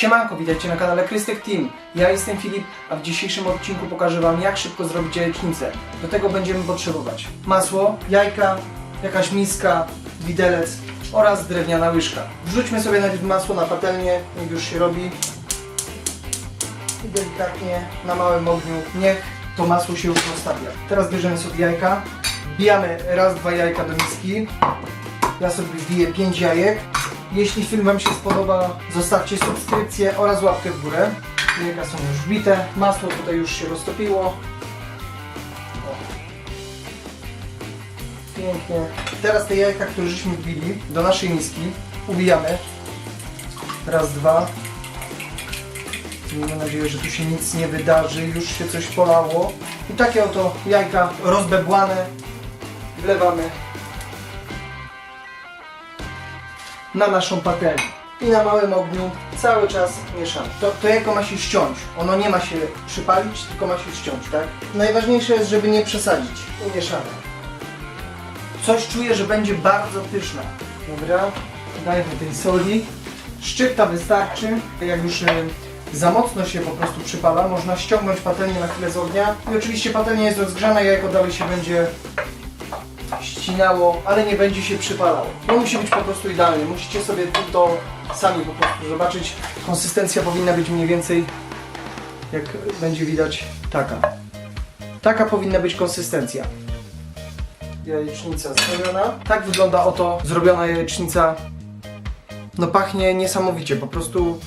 Siemanko, witajcie na kanale Krystek Team. Ja jestem Filip, a w dzisiejszym odcinku pokażę Wam jak szybko zrobić jajecznicę. Do tego będziemy potrzebować masło, jajka, jakaś miska, widelec oraz drewniana łyżka. Wrzućmy sobie najpierw masło na patelnię, niech już się robi. I delikatnie na małym ogniu niech to masło się już rozstawia. Teraz bierzemy sobie jajka, wbijamy raz, dwa jajka do miski. Ja sobie wbiję 5 jajek. Jeśli film Wam się spodoba, zostawcie subskrypcję oraz łapkę w górę. Jajka są już wbite, masło tutaj już się roztopiło. O. Pięknie. Teraz te jajka, które żeśmy wbili do naszej miski, ubijamy. Raz, dwa. Miejmy nadzieję, że tu się nic nie wydarzy, już się coś polało. I takie oto jajka rozbebłane wlewamy na naszą patelnię. I na małym ogniu cały czas mieszamy. To, to jajko ma się ściąć. Ono nie ma się przypalić, tylko ma się ściąć, tak? Najważniejsze jest, żeby nie przesadzić. I mieszamy. Coś czuję, że będzie bardzo pyszna. Dobra, dajmy tej soli. Szczypta wystarczy. Jak już e, za mocno się po prostu przypala, można ściągnąć patelnię na chwilę z ognia. I oczywiście patelnia jest rozgrzana, jajko dalej się będzie ścinało, ale nie będzie się przypalało. No musi być po prostu idealnie. Musicie sobie to sami po prostu zobaczyć. Konsystencja powinna być mniej więcej, jak będzie widać, taka. Taka powinna być konsystencja. Jajecznica zrobiona. Tak wygląda oto zrobiona jajecznica. No pachnie niesamowicie, po prostu